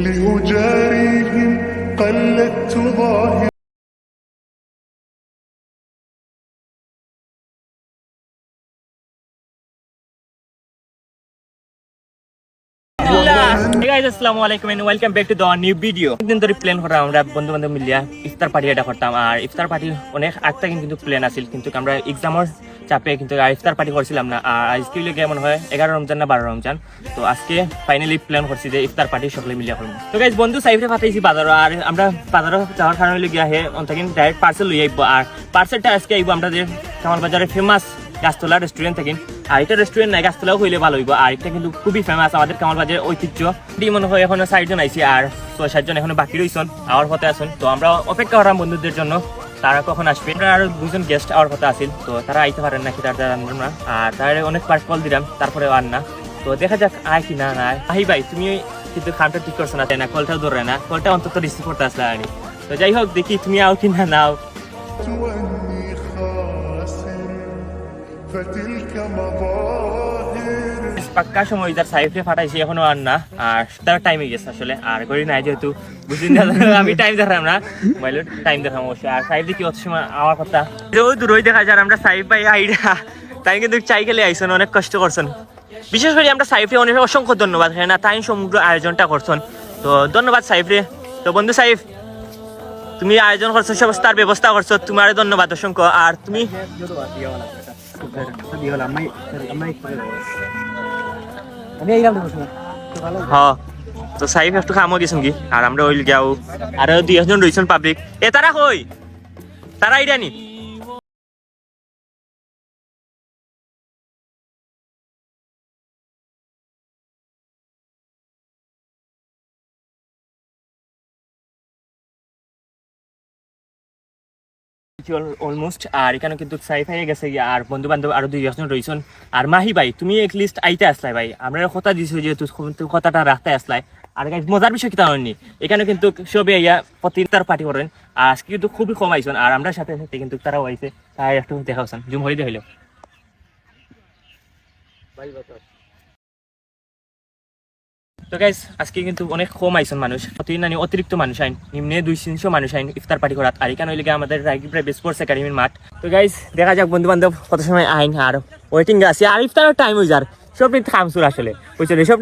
لأجاريهم قلدت ظاهر guys আসসালামু আলাইকুম and welcome back to the new video দিন ধরে প্ল্যান করা আমরা বন্ধু বান্ধব মিলিয়া ইফতার পার্টি এটা করতাম আর ইফতার পার্টি অনেক আগ থেকে কিন্তু প্ল্যান আছিল কিন্তু আমরা এক্সামের চাপে কিন্তু ইফতার পার্টি করছিলাম না। আর আজকে লেগে মনে হয়, এগারো রমজান না বারো রমজান। তো আজকে ফাইনালি প্ল্যান করছি যে ইফতার পার্টি সকলে মিলিয়া করব। তো গাইজ বন্ধু সাইফে পাঠাইছি বাজার, আর আমরা বাজারে যাওয়ার কারণে লেগে আহে অন্তকিন ডাইরেক্ট পার্সেল লই আইব। আর পার্সেলটা আজকে আইব আমরা যে কামাল বাজারে ফেমাস গাছতলা রেস্টুরেন্ট থেকে। আর এটা রেস্টুরেন্ট নাই, গাছতলাও হইলে ভালো হইব। আর এটা কিন্তু খুবই ফেমাস আমাদের কামাল বাজারের ঐতিহ্য। মনে হয় এখনও ষাটজন আইছি, আর ছয় সাতজন এখনও বাকি রয়েছেন আওয়ার পথে আছেন। তো আমরা অপেক্ষা করাম বন্ধুদের জন্য। তারা কখন আসবে? আমরা আরও দুজন গেস্ট আওয়ার কথা আছিল তো তারা আইতে পারেন নাকি তারা দ্বারা না আর তারা অনেক বার কল দিলাম, তারপরে আর না। তো দেখা যাক, আয় কি না না আহি ভাই, তুমি কিন্তু খামটা ঠিক করছ না, তাই না? কলটাও ধরে না। কলটা অন্তত রিসিভ করতে আসলে আনি তো যাই হোক, দেখি তুমি আও কি না নাও। পাক্কা সময় যার সাইফে ফাটাইছি, এখনও আর না। আর তার টাইম হয়ে গেছে আসলে। আর করি নাই যেহেতু বুঝিন না আমি টাইম দেখাম না। মোবাইলের টাইম দেখাম অবশ্যই। আর সাইফ দেখি অত সময় আমার কথা? ওই দূরই দেখা যায় আমরা সাইফ ভাই আইডা। তাই কিন্তু চাই খেলে আইসন, অনেক কষ্ট করছেন বিশেষ করে আমরা সাইফে অনেক অসংখ্য ধন্যবাদ হ্যাঁ না? তাই সমগ্র আয়োজনটা করছেন তো ধন্যবাদ সাইফ রে। তো বন্ধু সাইফ তুমি আয়োজন করছ, সমস্ত তার ব্যবস্থা করছ তোমার ধন্যবাদ অসংখ্য। আর তুমি হ্যাঁ তো সাইফ একটু খামো গেছেন কি? আর আমরা ওই গিয়াও আর দুই একজন রয়েছেন পাবলিক এ তারা কই তারা ইরানি অলমোস্ট আর এখানে কিন্তু সাইফ হয়ে গেছে আর বন্ধু বান্ধব আরও দুই একজন রয়েছেন। আর মাহি ভাই, তুমি এটলিস্ট আইতে আসলাই ভাই। আমরা কথা দিছো যে কথাটা রাখতে আসলাই। আর মজার বিষয় কিতা হয়নি? এখানে কিন্তু সবে ইয়া প্রতিটার পার্টি করেন। আর আজকে কিন্তু খুবই কম আইসন আর আমরা সাথে সাথে কিন্তু তারাও আইছে। তাই একটু দেখা হচ্ছেন জুম হইলে হইল। তো গাইস আজকে কিন্তু অনেক কম আইসন মানুষ। প্রতিদিন আনি অতিরিক্ত মানুষ আইন। নিম্নে দুই তিনশো মানুষ আইন ইফতার পার্টি করাত। আর এখানে গিয়ে আমাদের রাগিব স্পোর্টস একাডেমির মাঠ। তো গাইস দেখা যাক বন্ধু বান্ধব কত সময় আইন আর ওয়েটিং আছে। আর ইফতারের টাইম হয়ে যার। সব খাম সুর আসলে। বুঝছ সব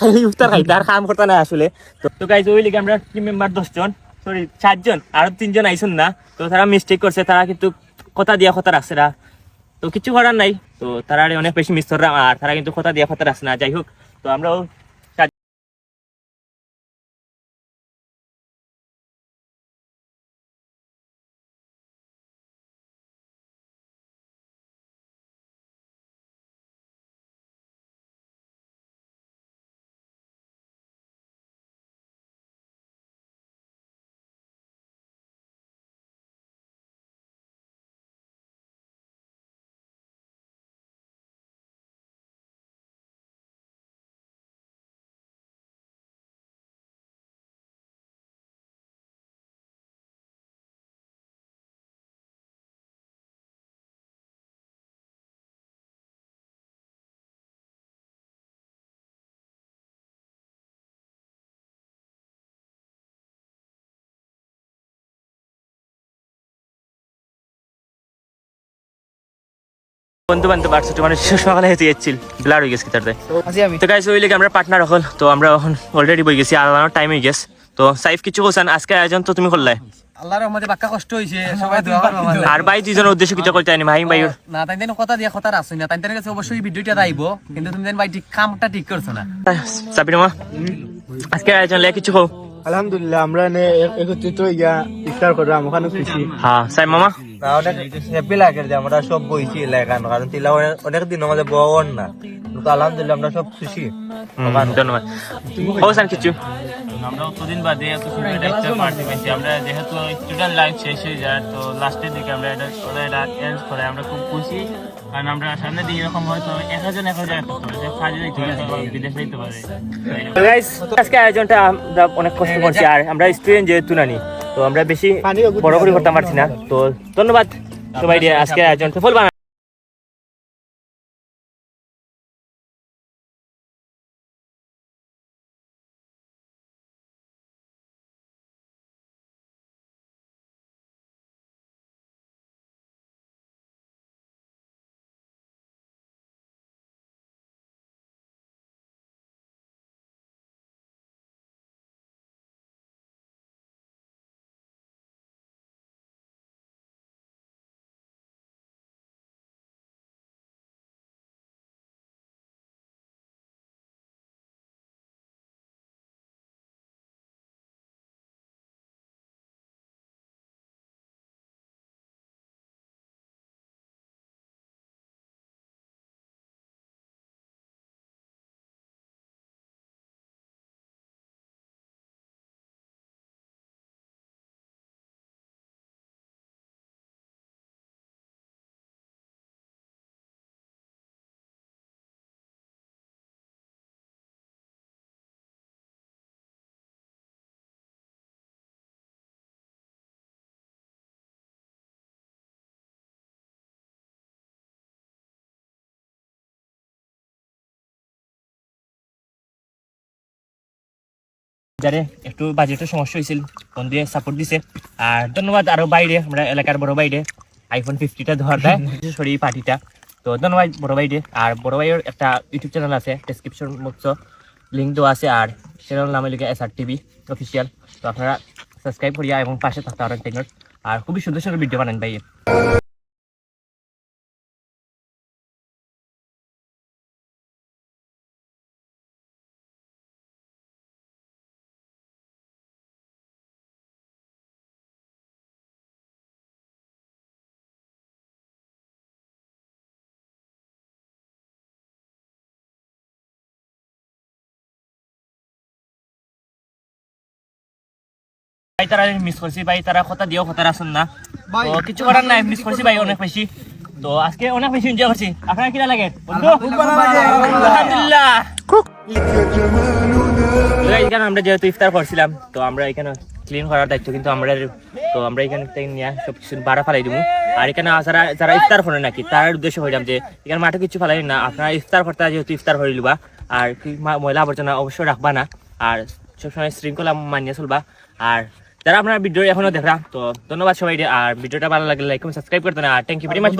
খালি ইফতার খাইতে, আর খাম করতে না আসলে। তো গাইস ওই লিগে আমরা টিম মেম্বার দশজন সরি চারজন আর তিনজন আইসন না। তো তারা মিস্টেক করছে, তারা কিন্তু কথা দিয়া কথা রাখছে না। তো কিছু করার নাই। তো তারা অনেক বেশি মিস করলাম আর তারা কিন্তু কথা দিয়া কথা রাখছে না। যাই হোক, তো আমরাও বন্ধু বান্ধব আর ছোট মানুষ সকালে হেঁটে যাচ্ছিল ব্লার হয়ে গেছে কি তো গাইস ওই লেগে আমরা পার্টনার হল তো আমরা এখন অলরেডি বই গেছি আর টাইম হয়ে গেছে। তো সাইফ কিছু কোসান আজকে আয়োজন তো তুমি করলে? আল্লাহর রহমতে বাক্কা কষ্ট হইছে সবাই দোয়া করবা আর ভাই দুজনের উদ্দেশ্য কিছু করতে আনি ভাই। ভাই না তাই দেন কথা দিয়া কথা রাখছো না। তাই দেন কাছে অবশ্যই ভিডিওটা আইবো কিন্তু তুমি দেন ভাই ঠিক কামটা ঠিক করছ না। সাবির মা আজকে আয়োজন লে কিছু কও। আলহামদুলিল্লাহ আমরা একত্রিত হইয়া ইফতার করলাম ওখানে খুশি। হ্যাঁ সাই মামা অনেক হ্যাপি লাগে যে আমরা সব বইছি এলাকান কারণ তিলা অনেক- দিন আমাদের বওয়ার না। কিন্তু আলহামদুলিল্লাহ আমরা সব খুশি। ধন্যবাদ। কিছু? আমরা অতদিন বাদে এত সুন্দর একটা পার্টি পাইছি আমরা যেহেতু স্টুডেন্ট লাইফ শেষ হয়ে যায় তো লাস্টের দিকে আমরা এটা ওরা এটা এন্ড করে আমরা খুব খুশি। কারণ আমরা সামনে দিকে এরকম হয়তো এক হাজার এক হাজার করতে পারে কাজে যাইতে পারে বিদেশ যাইতে পারে। আজকে আয়োজনটা আমরা অনেক কষ্ট করছি আর আমরা স্টুডেন্ট যেহেতু নানি তো আমরা বেশি বড় করে করতে পারছি না। তো ধন্যবাদ। সবাই আজকে আয়োজন সফল বানা যারে একটু বাজেটের সমস্যা হয়েছিল বন্ধুয়ে সাপোর্ট দিছে। আর ধন্যবাদ আরও বাইরে আমরা এলাকার বড় বাইরে আইফোন ফিফটিটা ধর দেয় করে পার্টিটা তো ধন্যবাদ বড় ভাইরে আর বড় ভাইয়ের একটা ইউটিউব চ্যানেল আছে ডেসক্রিপশন বক্স লিঙ্ক দেওয়া আছে আর চ্যানেল নামে লিখে এস আর টিভি অফিসিয়াল তো আপনারা সাবস্ক্রাইব করিয়া এবং পাশে থাকতে পারেন আর খুবই সুন্দর সুন্দর ভিডিও বানান ভাই ভাই তারা মিস করছি ভাই তারা কথা দিয়েও কথা রাখুন না। তো কিছু করার নাই মিস করছি ভাই অনেক বেশি। তো আজকে অনেক বেশি এনজয় করছি। আপনার লাগে? আলহামদুলিল্লাহ। এখানে আমরা যেহেতু ইফতার করছিলাম তো আমরা এখানে ক্লিন করার দায়িত্ব কিন্তু আমরা তো আমরা এখানে থেকে নিয়ে সব কিছু বাড়া ফেলাই দিব। আর এখানে যারা যারা ইফতার করে নাকি তার উদ্দেশ্য হইলাম যে এখানে মাঠে কিছু ফেলাই না আপনারা ইফতার করতে যেহেতু ইফতার করে লিবা আর ময়লা আবর্জনা অবশ্যই রাখবা না। আর সবসময় শৃঙ্খলা মানিয়ে চলবা। আর যারা আপনার ভিডিও এখনও দেখা তো ধন্যবাদ সবাই আর ভিডিওটা ভালো লাগলে লাইক সাবস্ক্রাইব করতে না থ্যাংক ইউ ভেরি মাচ